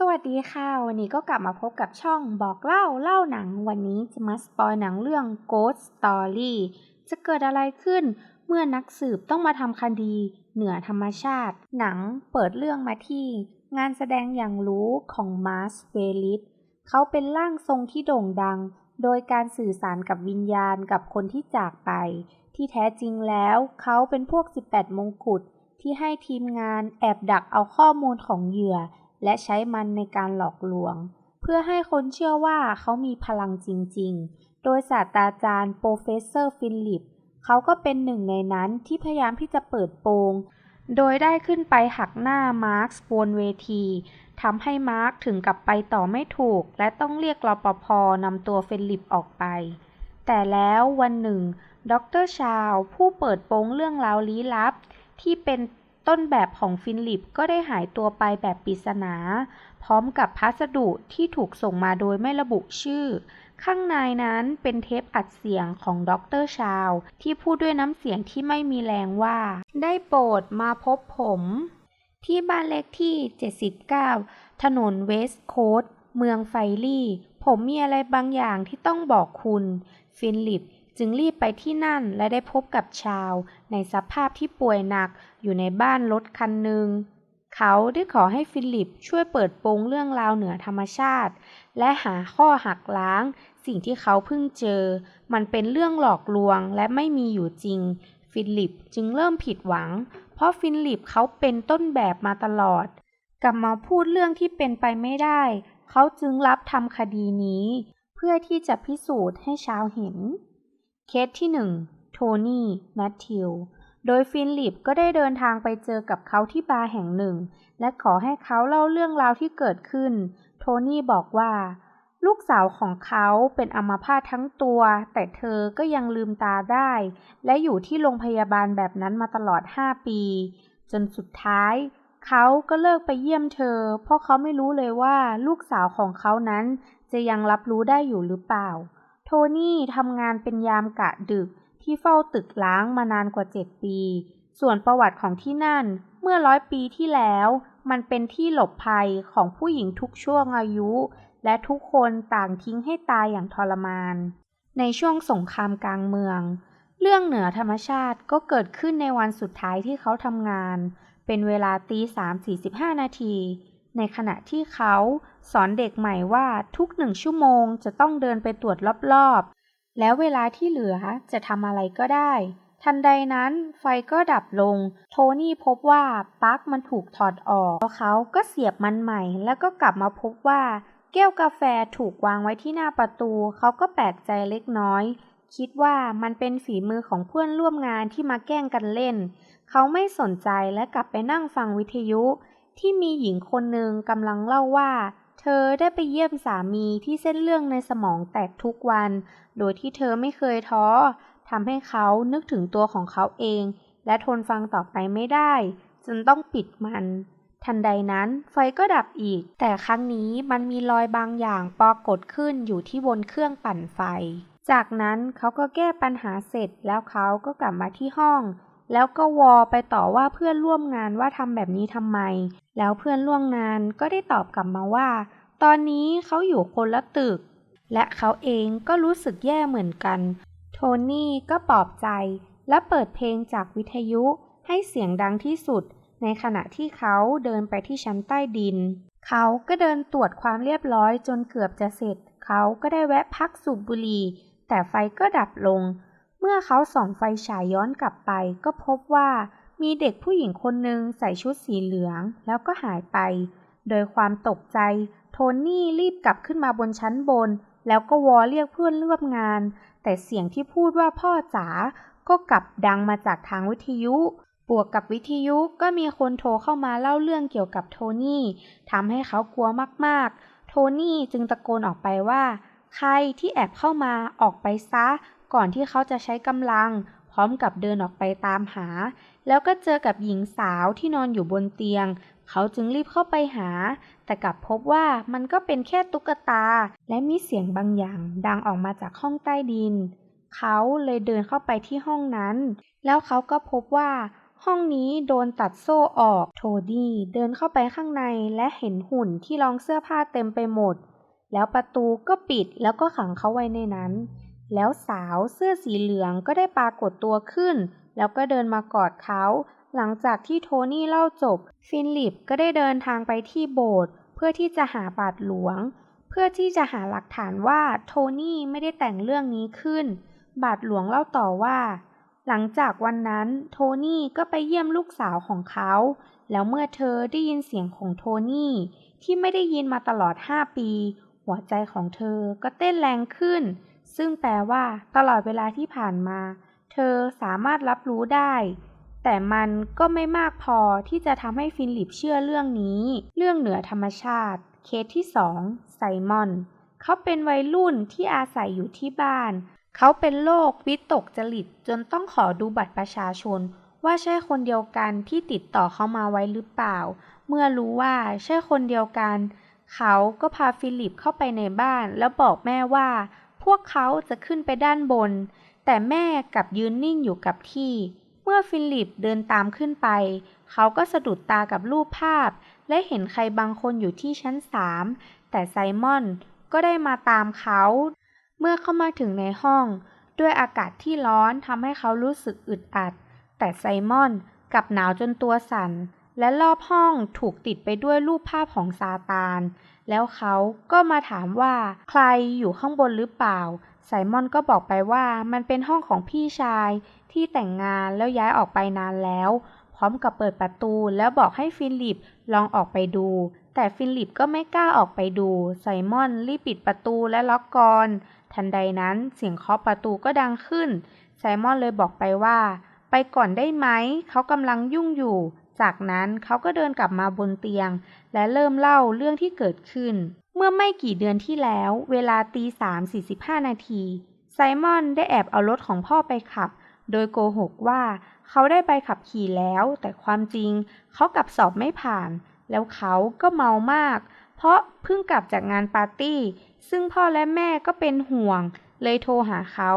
สวัสดีค่ะ วันนี้ก็กลับมาพบกับช่องบอกเล่าเล่าหนัง วันนี้จะมาสปอยหนังเรื่อง Ghost Story จะเกิดอะไรขึ้นเมื่อนักสืบต้องมาทำคดีเหนือธรรมชาติ หนังเปิดเรื่องมาที่ งานแสดงอย่างรู้ของมาร์สเวลิสเขาเป็นร่างทรงที่โด่งดัง โดยการสื่อสารกับวิญญาณกับคนที่จากไป ที่แท้จริงแล้วเขาเป็นพวก 18 มงกุฎที่ให้ทีมงานแอบดักเอาข้อมูลของเหยื่อ และใช้มันในการหลอกลวง เพื่อให้คนเชื่อว่าเขามีพลังจริง ๆ โดยศาสตราจารย์โปรเฟสเซอร์ฟิลิป เขาก็เป็นหนึ่งในนั้นที่พยายามที่จะเปิดโปง โดยได้ขึ้นไปหักหน้ามาร์คบนเวทีทำให้มาร์คถึงกับไปต่อไม่ถูก และต้องเรียกรปภนำตัวเฟลิปออกไป แต่แล้ววันหนึ่ง ดรชาวผู้เปิดโปงเรื่องราวลี้ลับ ที่เป็น ต้นแบบของฟินลิปก็ได้หายตัวไปแบบปริศนา พร้อมกับพัสดุที่ถูกส่งมาโดยไม่ระบุชื่อ ข้างในนั้นเป็นเทปอัดเสียงของด็อเตอร์ชาว ที่พูดด้วยน้ำเสียงที่ไม่มีแรงว่า ได้โปรดมาพบผม ที่บ้านเลขที่ 79 ถนนเวสต์โคสต์เมืองไฟลี่ ผมมีอะไรบางอย่างที่ต้องบอกคุณ ฟินลิป จึงรีบไปที่นั่นและได้พบกับชาว ในสภาพที่ป่วยหนักอยู่ในบ้านรถคันหนึ่ง เขาได้ขอให้ฟิลิปช่วยเปิดโปงเรื่องราวเหนือธรรมชาติ และหาข้อหักล้าง สิ่งที่เขาเพิ่งเจอ มันเป็นเรื่องหลอกลวงและไม่มีอยู่จริง ฟิลิปจึงเริ่มผิดหวัง เพราะฟิลิปเขาเป็นต้นแบบมาตลอด กลับมาพูดเรื่องที่เป็นไปไม่ได้ เขาจึงรับทำคดีนี้ เพื่อที่จะพิสูจน์ให้ชาวเห็น เคสที่หนึ่งโทนี่ แมทธิว โดยฟิลิปก็ได้เดินทางไปเจอกับเขาที่บาร์แห่งหนึ่ง และขอให้เขาเล่าเรื่องราวที่เกิดขึ้น โทนี่บอกว่า ลูกสาวของเขาเป็นอัมพาตทั้งตัว แต่เธอก็ยังลืมตาได้ และอยู่ที่โรงพยาบาลแบบนั้นมาตลอด 5 ปี จนสุดท้ายเขาก็เลิกไปเยี่ยมเธอ เพราะเขาไม่รู้เลยว่าลูกสาวของเขานั้นจะยังรับรู้ได้อยู่หรือเปล่า โทนี่ทำงานเป็นยามกะดึกที่เฝ้าตึกล้างมานานกว่า7ปี ส่วนประวัติของที่นั่นเมื่อร้อยปีที่แล้ว มันเป็นที่หลบภัยของผู้หญิงทุกช่วงอายุ และทุกคนต่างทิ้งให้ตายอย่างทรมาน ในช่วงสงครามกลางเมือง เรื่องเหนือธรรมชาติก็เกิดขึ้นในวันสุดท้ายที่เขาทำงาน เป็นเวลาตีสามสี่สิบห้านาที ในขณะที่เขาสอนเด็กใหม่ว่าทุกหนึ่งชั่วโมงจะต้องเดินไปตรวจรอบๆ แล้วเวลาที่เหลือจะทำอะไรก็ได้ ทันใดนั้นไฟก็ดับลง โทนี่พบว่าปลั๊กมันถูกถอดออกแล้วเขาก็เสียบมันใหม่ แล้วก็กลับมาพบว่า แก้วกาแฟถูกวางไว้ที่หน้าประตู เขาก็แปลกใจเล็กน้อย คิดว่ามันเป็นฝีมือของเพื่อนร่วมงานที่มาแกล้งกันเล่น เขาไม่สนใจและกลับไปนั่งฟังวิทยุ ที่มีหญิงคนหนึ่งกำลังเล่าว่า เธอได้ไปเยี่ยมสามีที่เส้นเรื่องในสมองแตกทุกวัน โดยที่เธอไม่เคยท้อทำให้เขานึกถึงตัวของเขาเอง และทนฟังต่อไปไม่ได้ จนต้องปิดมัน ทันใดนั้นไฟก็ดับอีก แต่ครั้งนี้มันมีรอยบางอย่างปรากฏขึ้นอยู่ที่บนเครื่องปั่นไฟ จากนั้นเขาก็แก้ปัญหาเสร็จแล้วเขาก็กลับมาที่ห้อง แล้วก็วอไปต่อว่าเพื่อนร่วมงานว่าทำแบบนี้ทำไม แล้วเพื่อนร่วมงานก็ได้ตอบกลับมาว่า ตอนนี้เขาอยู่คนละตึก และเขาเองก็รู้สึกแย่เหมือนกัน โทนี่ก็ปลอบใจ และเปิดเพลงจากวิทยุให้เสียงดังที่สุด ในขณะที่เขาเดินไปที่ชั้นใต้ดิน เขาก็เดินตรวจความเรียบร้อยจนเกือบจะเสร็จ เขาก็ได้แวะพักสูบบุหรี่แต่ไฟก็ดับลง เมื่อเขาส่องไฟฉายย้อนกลับไป ก็พบว่ามีเด็กผู้หญิงคนหนึ่งใส่ชุดสีเหลืองแล้วก็หายไป โดยความตกใจ โทนี่รีบกลับขึ้นมาบนชั้นบน แล้วก็วอเรียกเพื่อนร่วมงาน แต่เสียงที่พูดว่าพ่อจ๋าก็กลับดังมาจากทางวิทยุบวกกับวิทยุก็มีคนโทรเข้ามาเล่าเรื่องเกี่ยวกับโทนี่ทำให้เขากลัวมากๆ โทนี่จึงตะโกนออกไปว่า ใครที่แอบเข้ามาออกไปซะ ก่อนที่เขาจะใช้กำลัง พร้อมกับเดินออกไปตามหา แล้วก็เจอกับหญิงสาวที่นอนอยู่บนเตียง เขาจึงรีบเข้าไปหา แต่กลับพบว่ามันก็เป็นแค่ตุ๊กตา และมีเสียงบางอย่างดังออกมาจากห้องใต้ดิน เขาเลยเดินเข้าไปที่ห้องนั้น แล้วเขาก็พบว่าห้องนี้โดนตัดโซ่ออก โทดี้เดินเข้าไปข้างในและเห็นหุ่นที่รองเสื้อผ้าเต็มไปหมด แล้วประตูก็ปิดแล้วก็ขังเขาไว้ในนั้น แล้วสาวเสื้อสีเหลืองก็ได้ปรากฏตัวขึ้น แล้วก็เดินมากอดเขา หลังจากที่โทนี่เล่าจบ ฟิลิปก็ได้เดินทางไปที่โบสถ์เพื่อที่จะหาบาทหลวง เพื่อที่จะหาหลักฐานว่าโทนี่ไม่ได้แต่งเรื่องนี้ขึ้น บาทหลวงเล่าต่อว่า หลังจากวันนั้นโทนี่ก็ไปเยี่ยมลูกสาวของเขา แล้วเมื่อเธอได้ยินเสียงของโทนี่ที่ไม่ได้ยินมาตลอด 5 ปี หัวใจของเธอก็เต้นแรงขึ้น ซึ่งแปลว่า ตลอดเวลาที่ผ่านมา เธอสามารถรับรู้ได้ แต่มันก็ไม่มากพอที่จะทำให้ฟิลิปเชื่อเรื่องนี้ เรื่องเหนือธรรมชาติ เคสที่สองไซมอน เขาเป็นวัยรุ่นที่อาศัยอยู่ที่บ้าน เขาเป็นโรควิตกจริตจนต้องขอดูบัตรประชาชน ว่าใช่คนเดียวกันที่ติดต่อเขามาไว้หรือเปล่า เมื่อรู้ว่าใช่คนเดียวกัน เขาก็พาฟิลิปเข้าไปในบ้านแล้วบอกแม่ว่า วกเขาจะขึ้นไปด้านบน แต่แม่กลับยืนนิ่งอยู่กับที่ เมื่อฟิลิปเดินตามขึ้นไป เขาก็สะดุดตากับรูปภาพ และเห็นใครบางคนอยู่ที่ชั้นสามแต่ไซมอนก็ได้มาตามเขา เมื่อเข้ามาถึงในห้อง ด้วยอากาศที่ร้อนทำให้เขารู้สึกอึดอัด แต่ไซมอนกลับหนาวจนตัวสั่น และรอบห้องถูกติดไปด้วยรูปภาพของซาตาน แล้วเขาก็มาถามว่าใครอยู่ข้างบนหรือเปล่า ไซมอนก็บอกไปว่ามันเป็นห้องของพี่ชายที่แต่งงานแล้วย้ายออกไปนานแล้ว พร้อมกับเปิดประตูแล้วบอกให้ฟิลิปลองออกไปดู แต่ฟิลิปก็ไม่กล้าออกไปดู ไซมอนรีบปิดประตูและล็อกกรทันใดนั้นเสียงเคาะประตูก็ดังขึ้น ไซมอนเลยบอกไปว่า ไปก่อนได้ไหม เขากำลังยุ่งอยู่ จากนั้นเขาก็เดินกลับมาบนเตียง และเริ่มเล่าเรื่องที่เกิดขึ้น เมื่อไม่กี่เดือนที่แล้ว เวลาตีสามสี่สิบห้านาที ไซมอนได้แอบเอารถของพ่อไปขับ โดยโกหกว่าเขาได้ไปขับขี่แล้ว แต่ความจริงเขากลับสอบไม่ผ่าน แล้วเขาก็เมามาก เพราะเพิ่งกลับจากงานปาร์ตี้ ซึ่งพ่อและแม่ก็เป็นห่วง เลยโทรหาเขา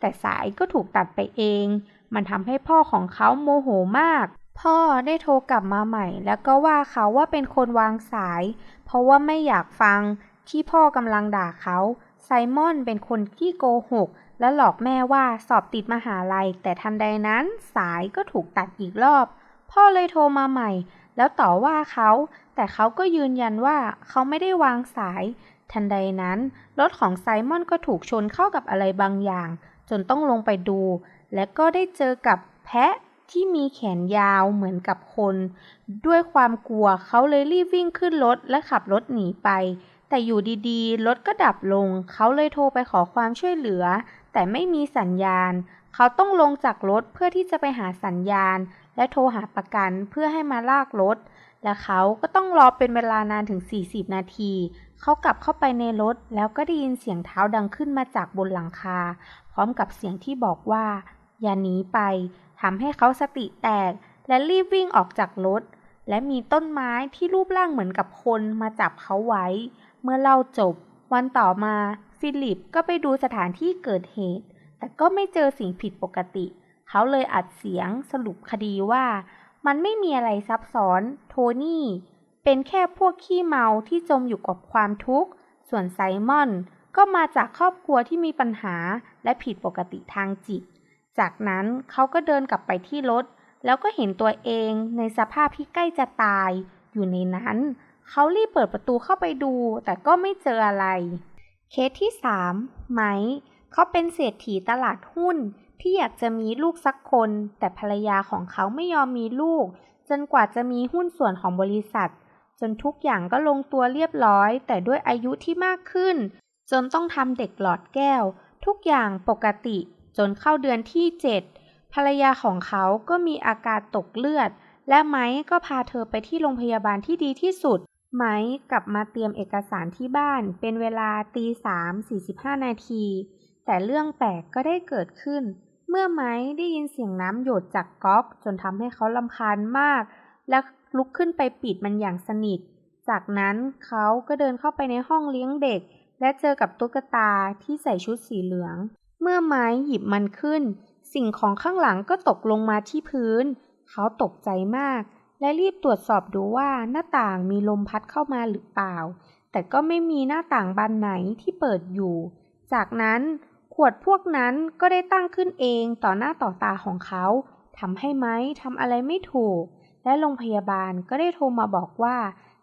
แต่สายก็ถูกตัดไปเอง มันทำให้พ่อของเขาโมโหมาก พ่อได้โทรกลับมาใหม่ แล้วก็ว่าเขาว่าเป็นคนวางสาย เพราะว่าไม่อยากฟังที่พ่อกำลังด่าเขาไซมอนเป็นคนที่โกหก และหลอกแม่ว่าสอบติดมหาลัย แต่ทันใดนั้นสายก็ถูกตัดอีกรอบ พ่อเลยโทรมาใหม่ แล้วต่อว่าเขา แต่เขาก็ยืนยันว่าเขาไม่ได้วางสาย ทันใดนั้น รถของไซมอนก็ถูกชนเข้ากับอะไรบางอย่าง จนต้องลงไปดู และก็ได้เจอกับแพะ ที่มีแขนยาวเหมือนกับคน ด้วยความกลัวเขาเลยรีบวิ่งขึ้นรถและขับรถหนีไป แต่อยู่ดีๆ รถก็ดับลง เขาเลยโทรไปขอความช่วยเหลือ แต่ไม่มีสัญญาณ เขาต้องลงจากรถเพื่อที่จะไปหาสัญญาณ และโทรหาประกันเพื่อให้มาลากรถ และเขาก็ต้องรอเป็นเวลานานถึง 40 นาที เขากลับเข้าไปในรถแล้วก็ได้ยินเสียงเท้าดังขึ้นมาจากบนหลังคา พร้อมกับเสียงที่บอกว่าอย่าหนีไป ทำให้เขาสติแตกและรีบวิ่งออกจากรถ และมีต้นไม้ที่รูปร่างเหมือนกับคนมาจับเขาไว้ เมื่อเล่าจบ วันต่อมาฟิลิปก็ไปดูสถานที่เกิดเหตุ แต่ก็ไม่เจอสิ่งผิดปกติ เขาเลยอัดเสียงสรุปคดีว่า มันไม่มีอะไรซับซ้อน โทนี่ เป็นแค่พวกขี้เมาที่จมอยู่กับความทุกข์ ส่วนไซมอนก็มาจากครอบครัวที่มีปัญหาและผิดปกติทางจิต จากนั้นเขาก็เดินกลับไปที่รถ แล้วก็เห็นตัวเองในสภาพที่ใกล้จะตายอยู่ในนั้น เขารีบเปิดประตูเข้าไปดู แต่ก็ไม่เจออะไร เคสที่ 3 ไมค์เขาเป็นเศรษฐีตลาดหุ้นที่อยากจะมีลูกสักคน แต่ภรรยาของเขาไม่ยอมมีลูก จนกว่าจะมีหุ้นส่วนของบริษัท จนทุกอย่างก็ลงตัวเรียบร้อย แต่ด้วยอายุที่มากขึ้น จนต้องทำเด็กหลอดแก้ว ทุกอย่างปกติ จนเข้าเดือนที่ 7 ภรรยาของเขาก็มีอาการตกเลือด และไมค์ก็พาเธอไปที่โรงพยาบาลที่ดีที่สุด ไมค์กลับมาเตรียมเอกสารที่บ้าน เป็นเวลาตีสามสี่สิบห้านาที แต่เรื่องแปลกก็ได้เกิดขึ้น เมื่อไมค์ได้ยินเสียงน้ำหยดจากก๊อก จนทำให้เขาลำคาญมาก และลุกขึ้นไปปิดมันอย่างสนิท จากนั้นเขาก็เดินเข้าไปในห้องเลี้ยงเด็กและเจอกับตุ๊กตาที่ใส่ชุดสีเหลือง เมื่อไม้หยิบมันขึ้น สิ่งของข้างหลังก็ตกลงมาที่พื้น เขาตกใจมาก และรีบตรวจสอบดูว่าหน้าต่างมีลมพัดเข้ามาหรือเปล่า แต่ก็ไม่มีหน้าต่างบานไหนที่เปิดอยู่ จากนั้นขวดพวกนั้นก็ได้ตั้งขึ้นเองต่อหน้าต่อตาของเขาทำให้ไม้ทำอะไรไม่ถูก และโรงพยาบาลก็ได้โทรมาบอกว่า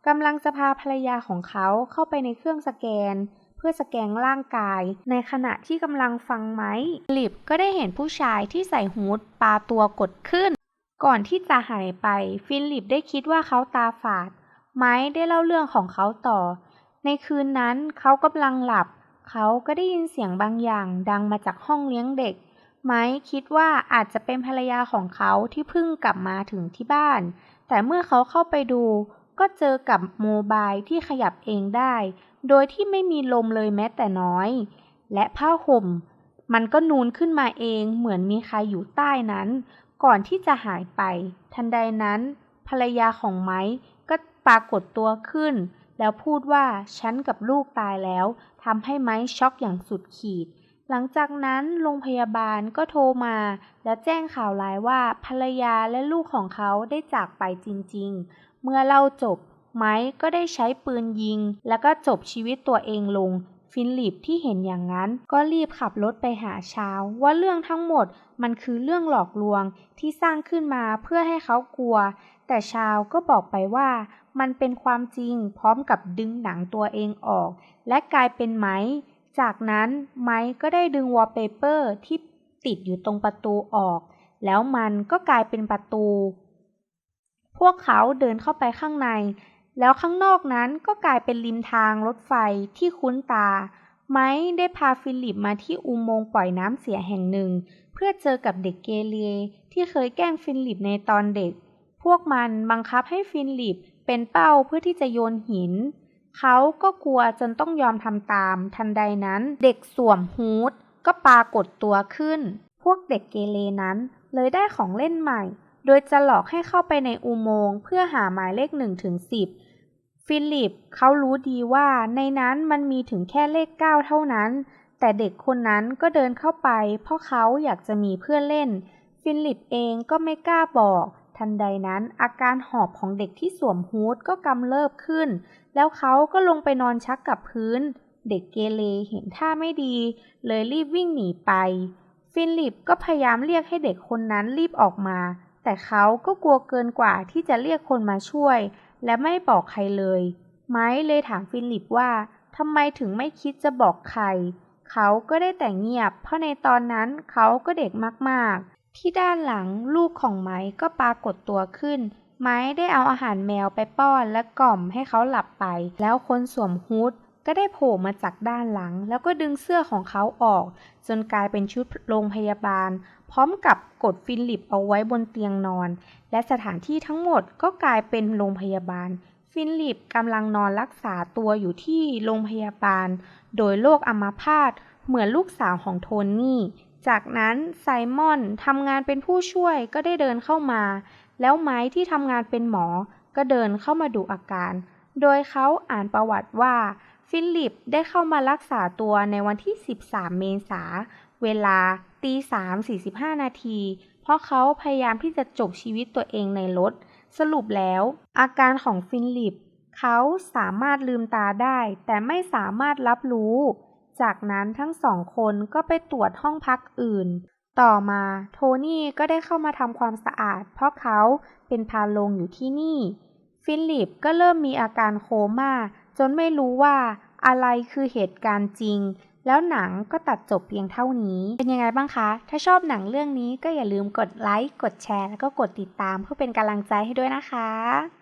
กำลังจะพาภรรยาของเขาเข้าไปในเครื่องสแกน เพื่อสแกนร่างกาย ในขณะที่กำลังฟังไม้ฟิลิปก็ได้เห็นผู้ชายที่ใส่ฮูดปาตัวกดขึ้น ก่อนที่จะหายไป ฟิลิปได้คิดว่าเขาตาฝาด ไม้ได้เล่าเรื่องของเขาต่อ ในคืนนั้นเขากำลังหลับ เขาก็ได้ยินเสียงบางอย่างดังมาจากห้องเลี้ยงเด็ก ไม้คิดว่าอาจจะเป็นภรรยาของเขาที่เพิ่งกลับมาถึงที่บ้าน แต่เมื่อเขาเข้าไปดู ก็เจอกับโมบายที่ขยับเองได้ โดยที่ไม่มีลมเลยแม้แต่น้อย และผ้าห่ม มันก็นูนขึ้นมาเองเหมือนมีใครอยู่ใต้นั้น ก่อนที่จะหายไป ทันใดนั้น ภรรยาของไม้ก็ปรากฏตัวขึ้น แล้วพูดว่าฉันกับลูกตายแล้วทำให้ไม้ช็อกอย่างสุดขีด หลังจากนั้นโรงพยาบาลก็โทรมา และแจ้งข่าวร้ายว่าภรรยาและลูกของเขาได้จากไปจริง ๆ เมื่อเล่าจบ ไม้ก็ได้ใช้ปืนยิง แล้วก็จบชีวิตตัวเองลง ฟิลิปที่เห็นอย่างนั้น ก็รีบขับรถไปหาชาว ว่าเรื่องทั้งหมดมันคือเรื่องหลอกลวงที่สร้างขึ้นมาเพื่อให้เขากลัว แต่ชาวก็บอกไปว่ามันเป็นความจริงพร้อมกับดึงหนังตัวเองออก และกลายเป็นไม้ จากนั้นไม้ก็ได้ดึงวอลเปเปอร์ที่ติดอยู่ตรงประตูออก แล้วมันก็กลายเป็นประตู พวกเขาเดินเข้าไปข้างใน แล้วข้างนอกนั้นก็กลายเป็นริมทางรถไฟที่คุ้นตา ไม้ได้พาฟิลิปมาที่อุโมงค์ปล่อยน้ำเสียแห่งหนึ่ง เพื่อเจอกับเด็กเกเรที่เคยแกล้งฟิลิปในตอนเด็ก พวกมันบังคับให้ฟิลิปเป็นเป้าเพื่อที่จะโยนหิน เขาก็กลัวจนต้องยอมทำตาม ทันใดนั้นเด็กสวมฮูดก็ปรากฏตัวขึ้น พวกเด็กเกเรนั้นเลยได้ของเล่นใหม่ โดยจะหลอกให้เข้าไปในอุโมงค์เพื่อหาหมายเลขหนึ่งถึงสิบ ฟิลิปเขารู้ดีว่าในนั้นมันมีถึงแค่เลขเก้าเท่านั้น แต่เด็กคนนั้นก็เดินเข้าไป เพราะเขาอยากจะมีเพื่อนเล่น ฟิลิปเองก็ไม่กล้าบอก ทันใดนั้นอาการหอบของเด็กที่สวมฮูดก็กำเริบขึ้น แล้วเขาก็ลงไปนอนชักกับพื้น เด็กเกเรเห็นท่าไม่ดี เลยรีบวิ่งหนีไป ฟิลิปก็พยายามเรียกให้เด็กคนนั้นรีบออกมา แต่เขาก็กลัวเกินกว่าที่จะเรียกคนมาช่วย และไม่บอกใครเลย ไม้เลยถามฟิลิปว่าทำไมถึงไม่คิดจะบอกใคร เขาก็ได้แต่เงียบ เพราะในตอนนั้นเขาก็เด็กมากๆ ที่ด้านหลังลูกของไม้ก็ปรากฏตัวขึ้น ไม้ได้เอาอาหารแมวไปป้อนและกล่อมให้เขาหลับไป แล้วคนสวมฮูด ก็ได้โผล่มาจากด้านหลัง แล้วก็ดึงเสื้อของเขาออก จนกลายเป็นชุดโรงพยาบาล พร้อมกับกดฟิลิปเอาไว้บนเตียงนอน และสถานที่ทั้งหมดก็กลายเป็นโรงพยาบาล ฟิลิปกำลังนอนรักษาตัวอยู่ที่โรงพยาบาล โดยโรคอัมาพาตเหมือนลูกสาวของโทนี่จากนั้นไซมอนทำงานเป็นผู้ช่วยก็ได้เดินเข้ามา แล้วไม้ที่ทำงานเป็นหมอก็เดินเข้ามาดูอาการ โดยเขาอ่านประวัติว่า ฟิลิปได้เข้ามารักษาตัวในวันที่ 13 เมษาเวลาตี3 45 นาที เพราะเขาพยายามที่จะจบชีวิตตัวเองในรถ สรุปแล้ว อาการของฟิลิป เขาสามารถลืมตาได้ แต่ไม่สามารถรับรู้ จากนั้นทั้งสองคนก็ไปตรวจห้องพักอื่น ต่อมาโทนี่ก็ได้เข้ามาทำความสะอาด เพราะเขาเป็นพาลงอยู่ที่นี่ ฟิลิปก็เริ่มมีอาการโคม่า จนไม่รู้ว่าอะไรคือเหตุการณ์จริง แล้วหนังก็ตัดจบเพียงเท่านี้ เป็นยังไงบ้างคะ ถ้าชอบหนังเรื่องนี้ก็อย่าลืมกดไลค์ กดแชร์ แล้วก็กดติดตามเพื่อเป็นกำลังใจให้ด้วยนะคะ